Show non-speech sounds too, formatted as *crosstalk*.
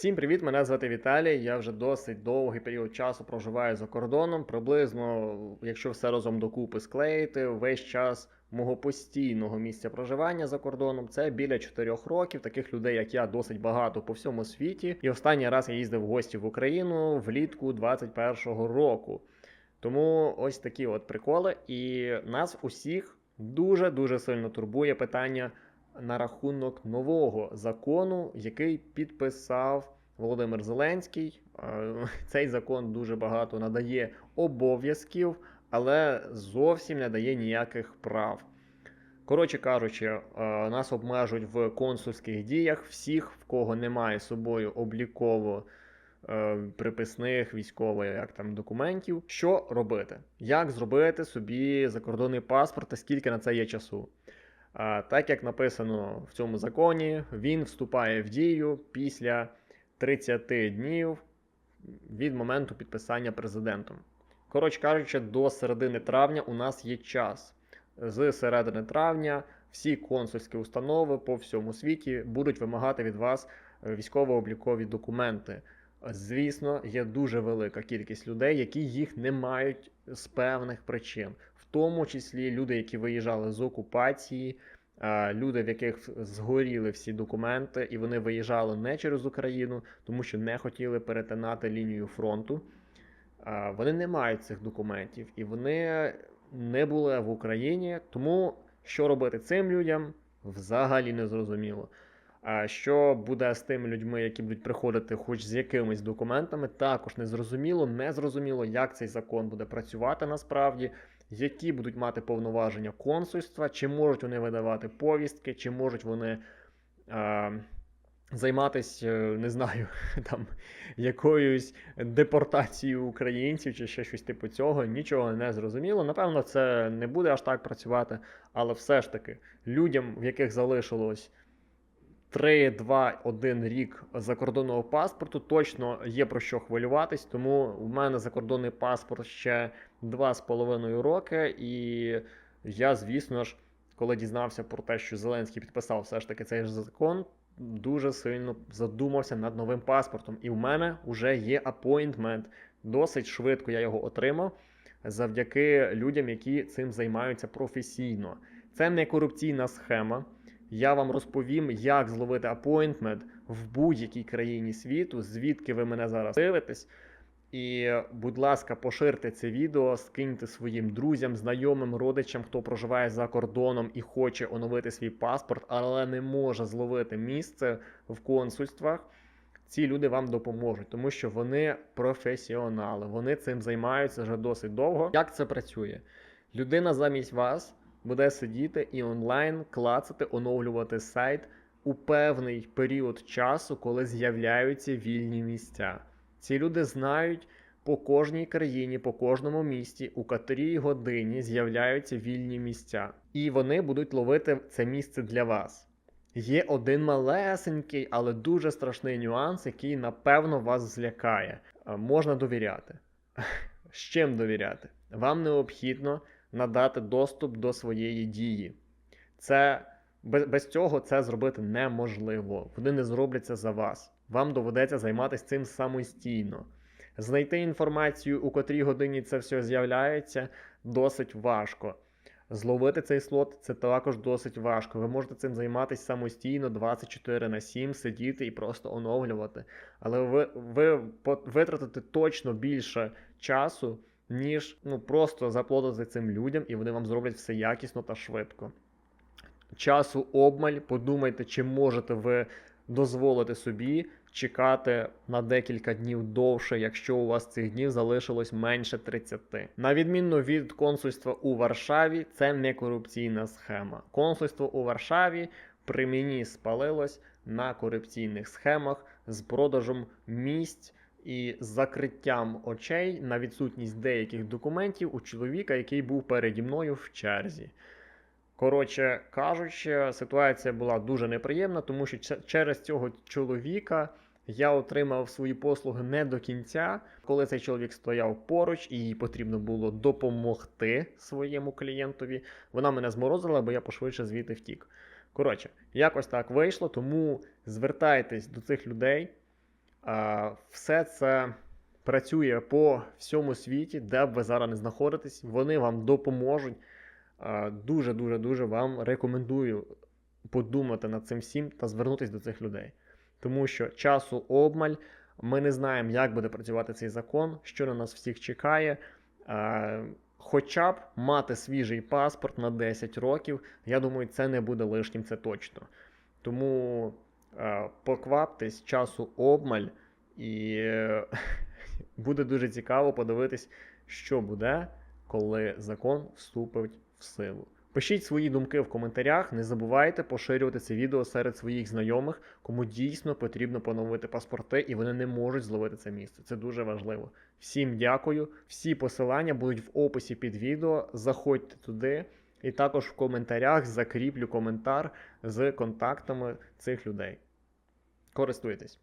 Всім привіт! Мене звати Віталій. Я вже досить довгий період часу проживаю за кордоном. Приблизно, якщо все разом докупи склеїти, весь час мого постійного місця проживання за кордоном це біля 4 років. Таких людей, як я, досить багато по всьому світі. І останній раз я їздив в гості в Україну влітку 21-го року. Тому ось такі от приколи. І нас усіх дуже дуже сильно турбує питання на рахунок нового закону, який підписав Володимир Зеленський. Е, Цей закон дуже багато надає обов'язків, але зовсім не дає ніяких прав. Коротше кажучи, е, нас обмежують в консульських діях всіх, в кого немає з собою обліково е, приписних військових як там документів. Що робити? Як зробити собі закордонний паспорт та скільки на це є часу? Так як написано в цьому законі, він вступає в дію після 30 днів від моменту підписання президентом. Коротше кажучи, до середини травня у нас є час. З середини травня всі консульські установи по всьому світі будуть вимагати від вас е, військово-облікові документи. Звісно, є дуже велика кількість людей, які їх не мають з певних причин, тому числі люди, які виїжджали з окупації, люди, в яких згоріли всі документи, і вони виїжджали не через Україну, тому що не хотіли перетинати лінію фронту. Вони не мають цих документів, і вони не були в Україні. Тому що робити цим людям взагалі не зрозуміло. А що буде з тими людьми, які будуть приходити хоч з якимись документами, також не зрозуміло. Не зрозуміло, як цей закон буде працювати насправді, які будуть мати повноваження консульства, чи можуть вони видавати повістки, чи можуть вони а, займатися, не знаю, *laughs* там якоюсь депортацією українців чи ще щось типу цього. Нічого не зрозуміло. Напевно, це не буде аж так працювати, але все ж таки людям, в яких залишилось. 3, 2, 1 рік закордонного паспорту точно є про що хвилюватись, тому в мене закордонний паспорт ще 2,5 роки, і я, звісно ж, коли дізнався про те, що Зеленський підписав все ж таки цей ж закон, дуже сильно задумався над новим паспортом. І в мене вже є апойнтмент. Досить швидко я його отримав завдяки людям, які цим займаються професійно. Це не корупційна схема. Я вам розповім, як зловити апойнтмент в будь-якій країні світу, звідки ви мене зараз дивитесь. І, будь ласка, поширте це відео, скиньте своїм друзям, знайомим, родичам, хто проживає за кордоном і хоче оновити свій паспорт, але не може зловити місце в консульствах. Ці люди вам допоможуть, тому що вони професіонали, вони цим займаються вже досить довго. Як це працює? Людина замість вас буде сидіти і онлайн клацати, оновлювати сайт у певний період часу, коли з'являються вільні місця. Ці люди знають по кожній країні, по кожному місті, у котрій годині з'являються вільні місця, і вони будуть ловити це місце для вас. Є один малесенький, але дуже страшний нюанс, який напевно вас злякає. Е, Можна довіряти. *laughs* З чим довіряти? Вам необхідно надати доступ до своєї дії. Це без, без цього це зробити неможливо. Вони не зроблять це за вас. Вам доведеться займатися цим самостійно. Знайти інформацію, у котрій годині це все з'являється, досить важко. Зловити цей слот це також досить важко. Ви можете цим займатися самостійно 24 на 7, сидіти і просто оновлювати. Але ви, ви витратите точно більше часу, ніж ну, просто заплатити цим людям, і вони вам зроблять все якісно та швидко. Часу обмаль, подумайте, чи можете ви дозволити собі чекати на декілька днів довше, якщо у вас цих днів залишилось менше 30. На відміну від консульства у Варшаві, це не корупційна схема. Консульство у Варшаві при мені спалилось на корупційних схемах з продажем місць і закриттям очей на відсутність деяких документів у чоловіка, який був переді мною в черзі. Коротше кажучи, ситуація була дуже неприємна, тому що через цього чоловіка я отримав свої послуги не до кінця. Коли цей чоловік стояв поруч і їй потрібно було допомогти своєму клієнтові, вона мене зморозила, бо я пошвидше звідти втік. Коротше, якось так вийшло, тому звертайтесь до цих людей. Все це працює по всьому світі, де б ви зараз не знаходитесь. Вони вам допоможуть. Е, Дуже, вам рекомендую подумати над цим всім та звернутися до цих людей. Тому що часу обмаль, ми не знаємо, як буде працювати цей закон, що на нас всіх чекає. Хоча б мати свіжий паспорт на 10 років, я думаю, це не буде лишнім, це точно. Тому покваптесь, часу обмаль, і е, *laughs* буде дуже цікаво подивитись, що буде, коли закон вступить в силу. Пишіть свої думки в коментарях, не забувайте поширювати це відео серед своїх знайомих, кому дійсно потрібно поновити паспорти, і вони не можуть зловити це місце. Це дуже важливо. Всім дякую. Всі посилання будуть в описі під відео. Заходьте туди, і також в коментарях закріплю коментар з контактами цих людей. Користуйтесь.